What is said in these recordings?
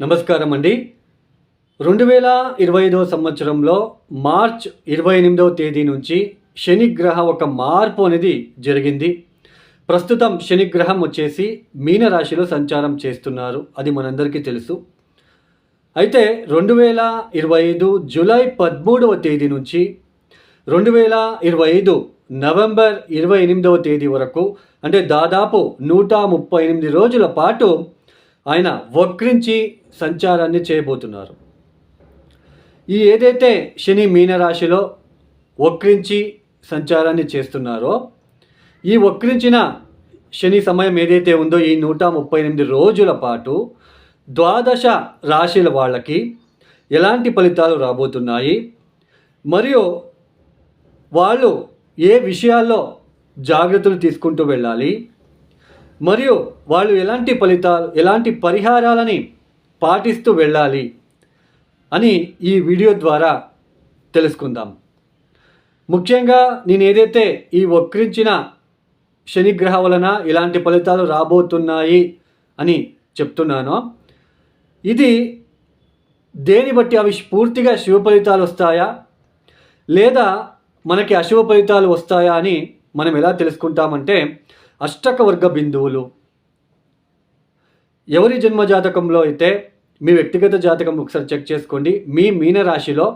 నమస్కారం అండి రెండు వేల ఇరవై ఐదవ సంవత్సరంలో మార్చ్ ఇరవై ఎనిమిదవ తేదీ నుంచి శనిగ్రహ ఒక మార్పు అనేది జరిగింది. ప్రస్తుతం శనిగ్రహం వచ్చేసి మీనరాశిలో సంచారం చేస్తున్నారు అది మనందరికీ తెలుసు. అయితే రెండు వేల ఇరవై ఐదు జూలై పదమూడవ తేదీ నుంచి రెండు వేల ఇరవై ఐదు నవంబర్ ఇరవై ఎనిమిదవ తేదీ వరకు అంటే దాదాపు నూట ముప్పై ఎనిమిది రోజుల పాటు ఆయన వక్రించి సంచారాన్ని చేయబోతున్నారు. ఈ ఏదైతే శని మీనరాశిలో వక్రించి సంచారాన్ని చేస్తున్నారో ఈ వక్రించిన శని సమయం ఏదైతే ఉందో ఈ నూట ముప్పై ఎనిమిది రోజుల పాటు ద్వాదశ రాశిల వాళ్ళకి ఎలాంటి ఫలితాలు రాబోతున్నాయి? మరియు వాళ్ళు ఏ విషయాల్లో జాగ్రత్తలు తీసుకుంటూ వెళ్ళాలి? మరియు వాళ్ళు ఎలాంటి ఫలితాలు ఎలాంటి పరిహారాలని పాటిస్తూ వెళ్ళాలి అని ఈ వీడియో ద్వారా తెలుసుకుందాం. ముఖ్యంగా నేను ఏదైతే ఈ వక్రించిన శనిగ్రహ వలన ఇలాంటి ఫలితాలు రాబోతున్నాయి అని చెప్తున్నానో ఇది దేని బట్టి అవి పూర్తిగా శివ ఫలితాలు వస్తాయా లేదా మనకి అశుభ ఫలితాలు వస్తాయా అని మనం ఎలా తెలుసుకుంటామంటే అష్టకవర్గ బిందువులు. ఎవరి జన్మ జాతకంలో అయితే మీ వ్యక్తిగత జాతకం ఒకసారి చెక్ చేసుకోండి. మీ మీనరాశిలో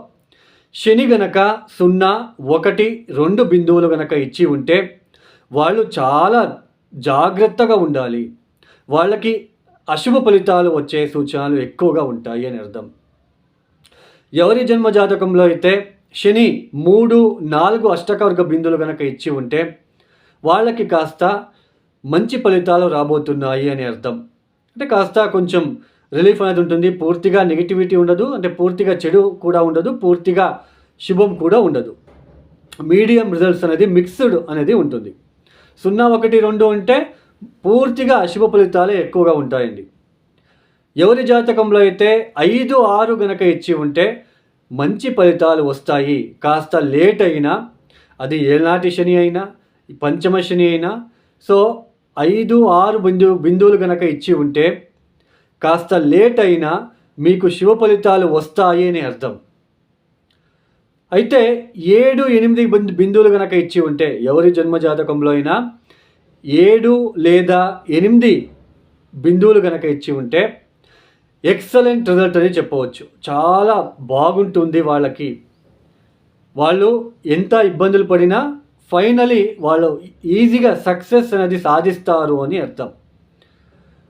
శని గనక సున్నా ఒకటి రెండు బిందువులు గనక ఇచ్చి ఉంటే వాళ్ళు చాలా జాగ్రత్తగా ఉండాలి. వాళ్ళకి అశుభ ఫలితాలు వచ్చే సూచనలు ఎక్కువగా ఉంటాయి అని అర్థం. ఎవరి జన్మ జాతకంలో అయితే శని మూడు నాలుగు అష్టకవర్గ బిందువులు కనుక ఇచ్చి ఉంటే వాళ్ళకి కాస్త మంచి ఫలితాలు రాబోతున్నాయి అని అర్థం. అంటే కాస్త కొంచెం రిలీఫ్ అనేది ఉంటుంది. పూర్తిగా నెగిటివిటీ ఉండదు. అంటే పూర్తిగా చెడు కూడా ఉండదు. పూర్తిగా శుభం కూడా ఉండదు. మీడియం రిజల్ట్స్ అనేది మిక్స్డ్ అనేది ఉంటుంది. సున్నా ఒకటి రెండు ఉంటే పూర్తిగా అశుభ ఫలితాలే ఎక్కువగా ఉంటాయండి. ఎవరి జాతకంలో అయితే ఐదు ఆరు గనక ఇచ్చి ఉంటే మంచి ఫలితాలు వస్తాయి. కాస్త లేట్ అయినా అది ఏనాటి శని అయినా పంచమ శని అయినా సో ఐదు ఆరు బిందు బిందువులు గనక ఇచ్చి ఉంటే కాస్త లేట్ అయినా మీకు శుభ ఫలితాలు వస్తాయి అని అర్థం. అయితే ఏడు ఎనిమిది బిందు బిందువులు గనక ఇచ్చి ఉంటే ఎవరి జన్మ జాతకంలో అయినా ఏడు లేదా ఎనిమిది బిందువులు గనక ఇచ్చి ఉంటే ఎక్సలెంట్ రిజల్ట్ అని చెప్పవచ్చు. చాలా బాగుంటుంది వాళ్ళకి. వాళ్ళు ఎంత ఇబ్బందులు పడినా ఫైనలీ వాళ్ళు ఈజీగా సక్సెస్ అనేది సాధిస్తారు అని అర్థం.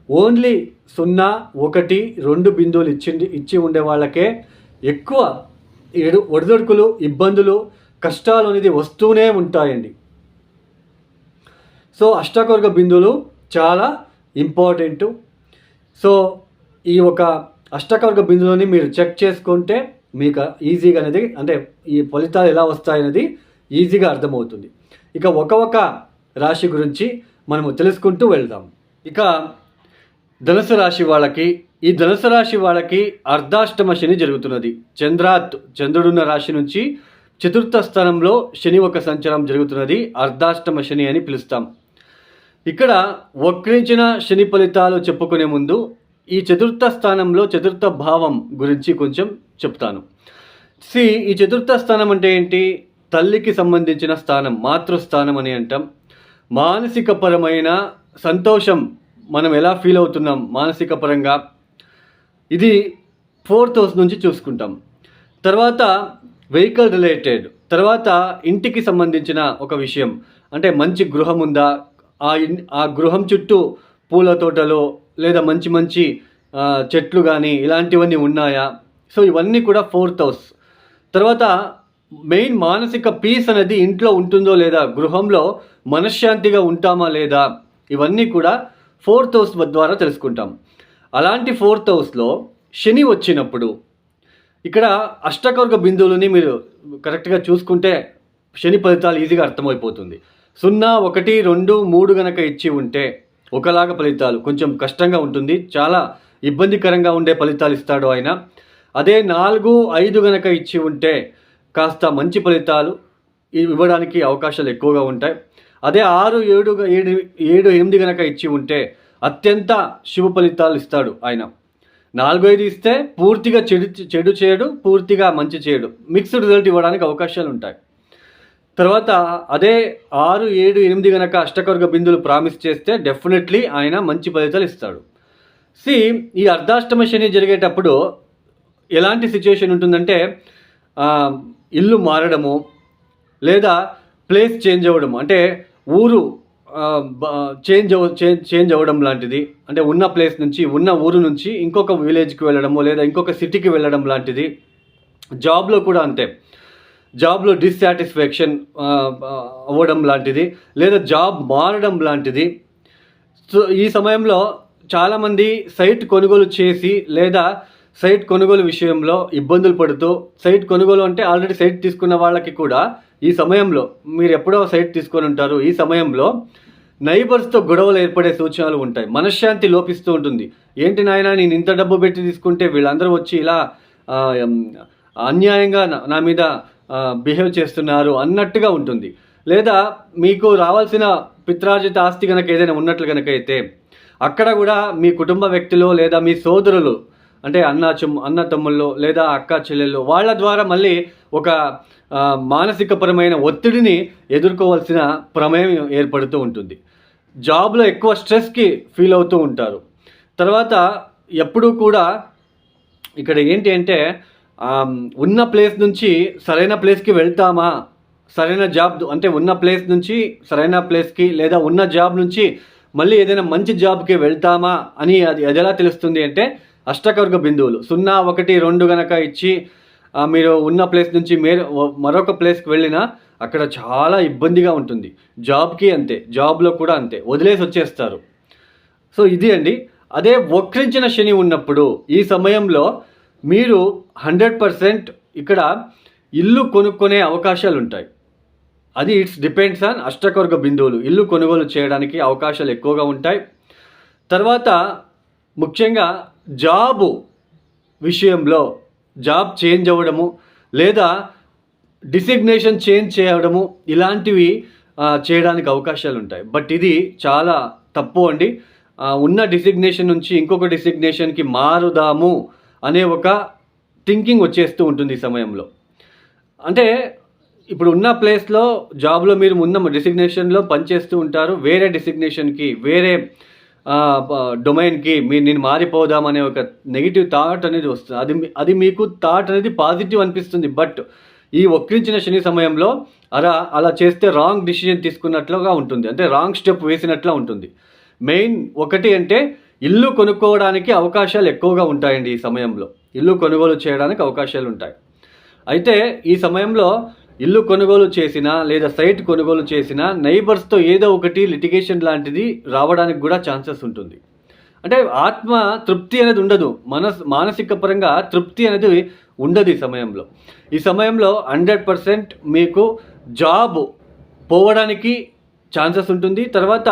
ఓన్లీ సున్నా ఒకటి రెండు బిందువులు ఇచ్చింది ఇచ్చి ఉండే వాళ్ళకే ఎక్కువ ఎడు ఒడిదొడుకులు ఇబ్బందులు కష్టాలు అనేది వస్తూనే ఉంటాయండి. సో అష్టాకవర్గ బిందువులు చాలా ఇంపార్టెంటు సో ఈ ఒక అష్టకవర్గ బిందువులని మీరు చెక్ చేసుకుంటే మీకు ఈజీగా అనేది అంటే ఈ ఫలితాలు ఎలా వస్తాయనేది ఈజీగా అర్థమవుతుంది. ఇక ఒక ఒక రాశి గురించి మనము తెలుసుకుంటూ వెళ్దాం. ఇక ధనుసు రాశి వాళ్ళకి ఈ ధనుసు రాశి వాళ్ళకి అర్ధాష్టమ శని జరుగుతున్నది. చంద్రాత్ చంద్రుడున్న రాశి నుంచి చతుర్థ స్థానంలో శని ఒక సంచారం జరుగుతున్నది. అర్ధాష్టమ శని అని పిలుస్తాం. ఇక్కడ వక్రించిన శని ఫలితాలు చెప్పుకునే ముందు ఈ చతుర్థ స్థానంలో చతుర్థ భావం గురించి కొంచెం చెప్తాను. సి ఈ చతుర్థ స్థానం అంటే ఏంటి? తల్లికి సంబంధించిన స్థానం మాతృస్థానం అని అంటాం. మానసిక పరమైన సంతోషం మనం ఎలా ఫీల్ అవుతున్నాం మానసిక పరంగా ఇది ఫోర్త్ హౌస్ నుంచి చూసుకుంటాం. తర్వాత వెహికల్ రిలేటెడ్ తర్వాత ఇంటికి సంబంధించిన ఒక విషయం. అంటే మంచి గృహం ఉందా? ఆ ఇన్ ఆ గృహం చుట్టూ పూల తోటలో లేదా మంచి మంచి చెట్లు కానీ ఇలాంటివన్నీ ఉన్నాయా? సో ఇవన్నీ కూడా ఫోర్త్ హౌస్. తర్వాత మెయిన్ మానసిక పీస్ అనేది ఇంట్లో ఉంటుందో లేదా గృహంలో మనశ్శాంతిగా ఉంటామా లేదా ఇవన్నీ కూడా ఫోర్త్ హౌస్ ద్వారా తెలుసుకుంటాం. అలాంటి ఫోర్త్ హౌస్లో శని వచ్చినప్పుడు ఇక్కడ అష్టకవర్గ బిందువులని మీరు కరెక్ట్గా చూసుకుంటే శని ఫలితాలు ఈజీగా అర్థమైపోతుంది. సున్నా ఒకటి రెండు మూడు గనక ఇచ్చి ఉంటే ఒకలాగా ఫలితాలు కొంచెం కష్టంగా ఉంటుంది చాలా ఇబ్బందికరంగా ఉండే ఫలితాలు ఇస్తాడు ఆయన. అదే నాలుగు ఐదు గనక ఇచ్చి ఉంటే కాస్త మంచి ఫలితాలు ఇవ్వడానికి అవకాశాలు ఎక్కువగా ఉంటాయి. అదే ఆరు ఏడు ఏడు ఏడు ఎనిమిది కనుక ఇచ్చి ఉంటే అత్యంత శుభ ఫలితాలు ఇస్తాడు ఆయన. నాలుగు ఐదు ఇస్తే పూర్తిగా చెడు చెడు చేయడు పూర్తిగా మంచి చేయడు. మిక్స్డ్ రిజల్ట్ ఇవ్వడానికి అవకాశాలు ఉంటాయి. తర్వాత అదే ఆరు ఏడు ఎనిమిది కనుక అష్టకవర్గ బిందులు ప్రామిస్ చేస్తే డెఫినెట్లీ ఆయన మంచి ఫలితాలు ఇస్తాడు. సి ఈ అర్ధాష్టమ శని జరిగేటప్పుడు ఎలాంటి సిచ్యువేషన్ ఉంటుందంటే ఇల్లు మారడము లేదా ప్లేస్ చేంజ్ అవ్వడం అంటే ఊరు చేంజ్ అవ చేంజ్ చేంజ్ అవ్వడం లాంటిది అంటే ఉన్న ప్లేస్ నుంచి ఉన్న ఊరు నుంచి ఇంకొక విలేజ్కి వెళ్ళడము లేదా ఇంకొక సిటీకి వెళ్ళడం లాంటిది జాబ్లో కూడా అంతే. జాబ్లో డిస్సాటిస్ఫాక్షన్ అవ్వడం లాంటిది లేదా జాబ్ మారడం లాంటిది. సో ఈ సమయంలో చాలామంది సైట్ కొనుగోలు చేసి లేదా సైట్ కొనుగోలు విషయంలో ఇబ్బందులు పడుతూ సైట్ కొనుగోలు అంటే ఆల్రెడీ సైట్ తీసుకున్న వాళ్ళకి కూడా ఈ సమయంలో మీరు ఎప్పుడో సైట్ తీసుకొని ఉంటారు ఈ సమయంలో నైబర్స్తో గొడవలు ఏర్పడే సూచనలు ఉంటాయి. మనశ్శాంతి లోపిస్తూ ఉంటుంది. ఏంటి నాయన నేను ఇంత డబ్బు పెట్టి తీసుకుంటే వీళ్ళందరూ వచ్చి ఇలా అన్యాయంగా నా- నా మీద బిహేవ్ చేస్తున్నారు అన్నట్టుగా ఉంటుంది. లేదా మీకు రావాల్సిన పిత్రార్జిత ఆస్తి కనుక ఏదైనా ఉన్నట్లు కనుక అయితే అక్కడ కూడా మీ కుటుంబ వ్యక్తులు లేదా మీ సోదరులు అంటే అన్న చెమ్ అన్న తమ్ముళ్ళు లేదా అక్క చెల్లెళ్ళు వాళ్ళ ద్వారా మళ్ళీ ఒక మానసికపరమైన ఒత్తిడిని ఎదుర్కోవాల్సిన ప్రమేయం ఏర్పడుతూ ఉంటుంది. జాబ్లో ఎక్కువ స్ట్రెస్కి ఫీల్ అవుతూ ఉంటారు. తర్వాత ఎప్పుడూ కూడా ఇక్కడ ఏంటి అంటే ఉన్న ప్లేస్ నుంచి సరైన ప్లేస్కి వెళ్తామా? సరైన జాబ్ అంటే ఉన్న ప్లేస్ నుంచి సరైన ప్లేస్కి లేదా ఉన్న జాబ్ నుంచి మళ్ళీ ఏదైనా మంచి జాబ్కి వెళ్తామా అని అది అది ఎలా తెలుస్తుంది అంటే అష్టకవర్గ బిందువులు. సున్నా ఒకటి రెండు గనక ఇచ్చి మీరు ఉన్న ప్లేస్ నుంచి మీరు మరొక ప్లేస్కి వెళ్ళినా అక్కడ చాలా ఇబ్బందిగా ఉంటుంది. జాబ్కి అంతే జాబ్లో కూడా అంతే. వదిలేసి వచ్చేస్తారు. సో ఇది అండి. అదే వక్రించిన శని ఉన్నప్పుడు ఈ సమయంలో మీరు హండ్రెడ్ పర్సెంట్ ఇక్కడ ఇల్లు కొనుక్కునే అవకాశాలు ఉంటాయి అది ఇట్స్ డిపెండ్స్ ఆన్ అష్టకవర్గ బిందువులు. ఇల్లు కొనుగోలు చేయడానికి అవకాశాలు ఎక్కువగా ఉంటాయి. తర్వాత ముఖ్యంగా జాబు విషయంలో జాబ్ చేంజ్ అవ్వడము లేదా డిసిగ్నేషన్ చేంజ్ చేయడము ఇలాంటివి చేయడానికి అవకాశాలు ఉంటాయి. బట్ ఇది చాలా తప్పు అండి. ఉన్న డిసిగ్నేషన్ నుంచి ఇంకొక డిసిగ్నేషన్కి మారుదాము అనే ఒక థింకింగ్ వచ్చేస్తూ ఉంటుంది ఈ సమయంలో. అంటే ఇప్పుడు ఉన్న ప్లేస్లో జాబ్లో మీరు ఉన్న డిసిగ్నేషన్లో పనిచేస్తూ ఉంటారు వేరే డిసిగ్నేషన్కి వేరే డొమైన్కి మీరు నేను మారిపోదాం అనే ఒక నెగిటివ్ థాట్ అనేది వస్తుంది. అది అది మీకు థాట్ అనేది పాజిటివ్ అనిపిస్తుంది. బట్ ఈ వక్రించిన శని సమయంలో అలా అలా చేస్తే రాంగ్ డిసిజన్ తీసుకున్నట్లుగా ఉంటుంది. అంటే రాంగ్ స్టెప్ వేసినట్లా ఉంటుంది. మెయిన్ ఒకటి అంటే ఇల్లు కొనుక్కోవడానికి అవకాశాలు ఎక్కువగా ఉంటాయండి ఈ సమయంలో. ఇల్లు కొనుగోలు చేయడానికి అవకాశాలు ఉంటాయి. అయితే ఈ సమయంలో ఇల్లు కొనుగోలు చేసినా లేదా సైట్ కొనుగోలు చేసినా నైబర్స్తో ఏదో ఒకటి లిటిగేషన్ లాంటిది రావడానికి కూడా ఛాన్సెస్ ఉంటుంది. అంటే ఆత్మ తృప్తి అనేది ఉండదు. మనస్ మానసిక పరంగా తృప్తి అనేది ఉండదు ఈ సమయంలో. ఈ సమయంలో హండ్రెడ్ పర్సెంట్ మీకు జాబ్ పోవడానికి ఛాన్సెస్ ఉంటుంది. తర్వాత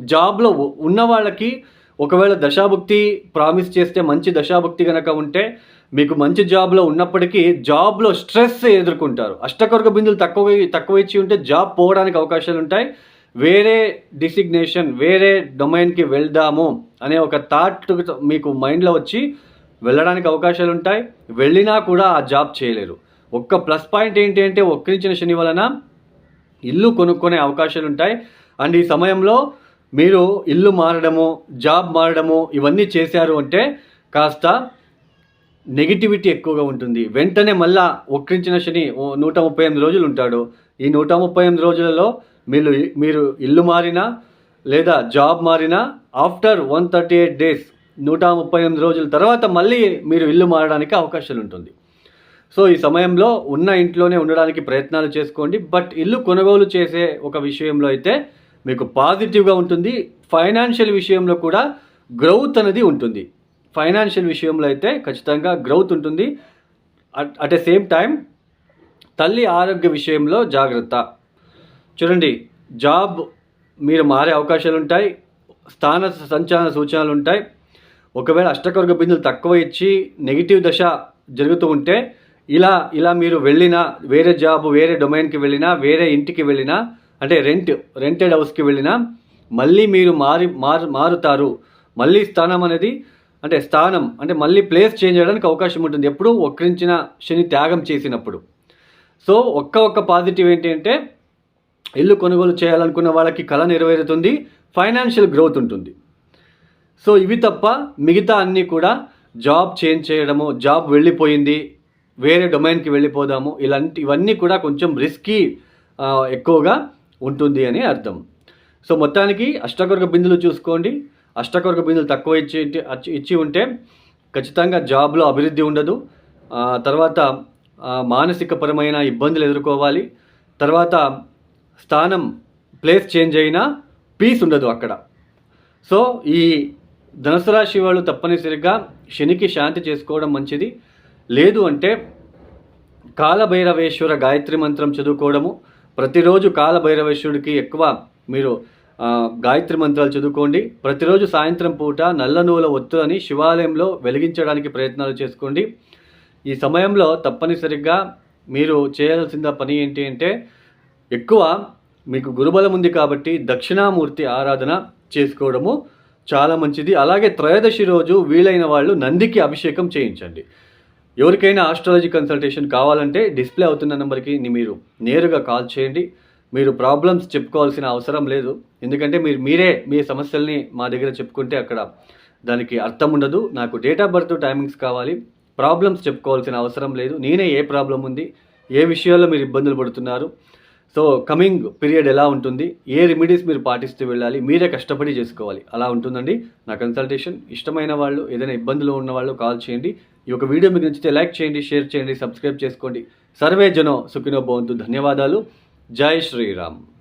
జాబ్లో ఉన్న వాళ్ళకి ఒకవేళ దశాభుక్తి ప్రామిస్ చేస్తే మంచి దశాభుక్తి కనుక ఉంటే మీకు మంచి జాబ్లో ఉన్నప్పటికీ జాబ్లో స్ట్రెస్ ఎదుర్కొంటారు. అష్టకొరక బిందులు తక్కువ తక్కువ ఇచ్చి ఉంటే జాబ్ పోవడానికి అవకాశాలు ఉంటాయి. వేరే డిసిగ్నేషన్ వేరే డొమైన్కి వెళ్దాము అనే ఒక థాట్ మీకు మైండ్లో వచ్చి వెళ్ళడానికి అవకాశాలు ఉంటాయి. వెళ్ళినా కూడా ఆ జాబ్ చేయలేరు. ఒక్క ప్లస్ పాయింట్ ఏంటి అంటే ఒక్కరించిన శని వలన ఇల్లు కొనుక్కునే అవకాశాలు ఉంటాయి. అండ్ ఈ సమయంలో మీరు ఇల్లు మారడము జాబ్ మారడము ఇవన్నీ చేశారు అంటే కాస్త నెగిటివిటీ ఎక్కువగా ఉంటుంది. వెంటనే మళ్ళా ఒక్కరించిన శని ఓ నూట ముప్పై ఎనిమిది రోజులు ఉంటాడు. ఈ నూట ముప్పై ఎనిమిది రోజులలో మీరు మీరు ఇల్లు మారినా లేదా జాబ్ మారినా after one thirty eight days నూట ముప్పై ఎనిమిది రోజుల తర్వాత మళ్ళీ మీరు ఇల్లు మారడానికి అవకాశాలు ఉంటుంది. సో ఈ సమయంలో ఉన్న ఇంట్లోనే ఉండడానికి ప్రయత్నాలు చేసుకోండి. బట్ ఇల్లు కొనుగోలు చేసే ఒక విషయంలో అయితే మీకు పాజిటివ్గా ఉంటుంది. ఫైనాన్షియల్ విషయంలో కూడా గ్రౌత్ అనేది ఉంటుంది. ఫైనాన్షియల్ విషయంలో అయితే ఖచ్చితంగా గ్రౌత్ ఉంటుంది. At at a same time తల్లి ఆరోగ్య విషయంలో జాగ్రత్త. చూడండి జాబ్ మీరు మారే అవకాశాలు ఉంటాయి స్థాన సంచలన సూచనలు ఉంటాయి. ఒకవేళ అష్టకవర్గ బిందులు తక్కువ ఇచ్చి నెగిటివ్ దశ జరుగుతూ ఉంటే ఇలా ఇలా మీరు వెళ్ళినా వేరే జాబ్ వేరే డొమైన్కి వెళ్ళినా వేరే ఇంటికి వెళ్ళినా అంటే రెంట్ రెంటెడ్ హౌస్కి వెళ్ళినా మళ్ళీ మీరు మారి మారు మారుతారు. మళ్ళీ స్థానం అనేది అంటే స్థానం అంటే మళ్ళీ ప్లేస్ చేంజ్ చేయడానికి అవకాశం ఉంటుంది. ఎప్పుడు వక్రించిన శని త్యాగం చేసినప్పుడు. సో ఒక్క ఒక్క పాజిటివ్ ఏంటి అంటే ఇల్లు కొనుగోలు చేయాలనుకున్న వాళ్ళకి కళ నెరవేరుతుంది ఫైనాన్షియల్ గ్రోత్ ఉంటుంది. సో ఇవి తప్ప మిగతా అన్నీ కూడా జాబ్ చేంజ్ చేయడము జాబ్ వెళ్ళిపోయింది వేరే డొమైన్కి వెళ్ళిపోదాము ఇలాంటి ఇవన్నీ కూడా కొంచెం రిస్కీ ఎక్కువగా ఉంటుంది అని అర్థం. సో మొత్తానికి అష్టకొరక బిందులు చూసుకోండి. అష్టకవర్గ బిందులు తక్కువ ఇచ్చి ఇచ్చి- ఉంటే ఖచ్చితంగా జాబ్లో అభివృద్ధి ఉండదు. తర్వాత మానసికపరమైన ఇబ్బందులు ఎదుర్కోవాలి. తర్వాత స్థానం ప్లేస్ చేంజ్ అయినా పీస్ ఉండదు అక్కడ. సో ఈ ధనుసు రాశి వాళ్ళు తప్పనిసరిగా శనికి శాంతి చేసుకోవడం మంచిది. లేదు అంటే కాలభైరవేశ్వర గాయత్రి మంత్రం చదువుకోవడము. ప్రతిరోజు కాలభైరవేశ్వరుడికి ఎక్కువ మీరు గాయత్రి మంత్రాలు చదువుకోండి. ప్రతిరోజు సాయంత్రం పూట నల్ల నూల ఒత్తులని శివాలయంలో వెలిగించడానికి ప్రయత్నాలు చేసుకోండి. ఈ సమయంలో తప్పనిసరిగా మీరు చేయాల్సిన పని ఏంటి అంటే ఎక్కువ మీకు గురుబలం ఉంది కాబట్టి దక్షిణామూర్తి ఆరాధన చేసుకోవడము చాలా మంచిది. అలాగే త్రయోదశి రోజు వీలైన వాళ్ళు నందికి అభిషేకం చేయించండి. ఎవరికైనా ఆస్ట్రాలజీ కన్సల్టేషన్ కావాలంటే డిస్ప్లే అవుతున్న నెంబర్కి మీరు నేరుగా కాల్ చేయండి. మీరు ప్రాబ్లమ్స్ చెప్పుకోవాల్సిన అవసరం లేదు. ఎందుకంటే మీరు మీరే మీ సమస్యల్ని మా దగ్గర చెప్పుకుంటే అక్కడ దానికి అర్థం ఉండదు. నాకు డేట్ ఆఫ్ బర్త్ టైమింగ్స్ కావాలి. ప్రాబ్లమ్స్ చెప్పుకోవాల్సిన అవసరం లేదు. నేనే ఏ ప్రాబ్లం ఉంది ఏ విషయాల్లో మీరు ఇబ్బందులు పడుతున్నారు. సో కమింగ్ పీరియడ్ ఎలా ఉంటుంది ఏ రెమెడీస్ మీరు పాటిస్తూ వెళ్ళాలి మీరే కష్టపడి చేసుకోవాలి. అలా ఉంటుందండి. నా కన్సల్టేషన్ ఇష్టమైన వాళ్ళు ఏదైనా ఇబ్బందులు ఉన్న వాళ్ళు కాల్ చేయండి. ఈ యొక్క వీడియో మీకు నచ్చితే లైక్ చేయండి షేర్ చేయండి సబ్స్క్రైబ్ చేసుకోండి. సర్వే జనో సుఖినో భవంతు. ధన్యవాదాలు. जय श्री राम।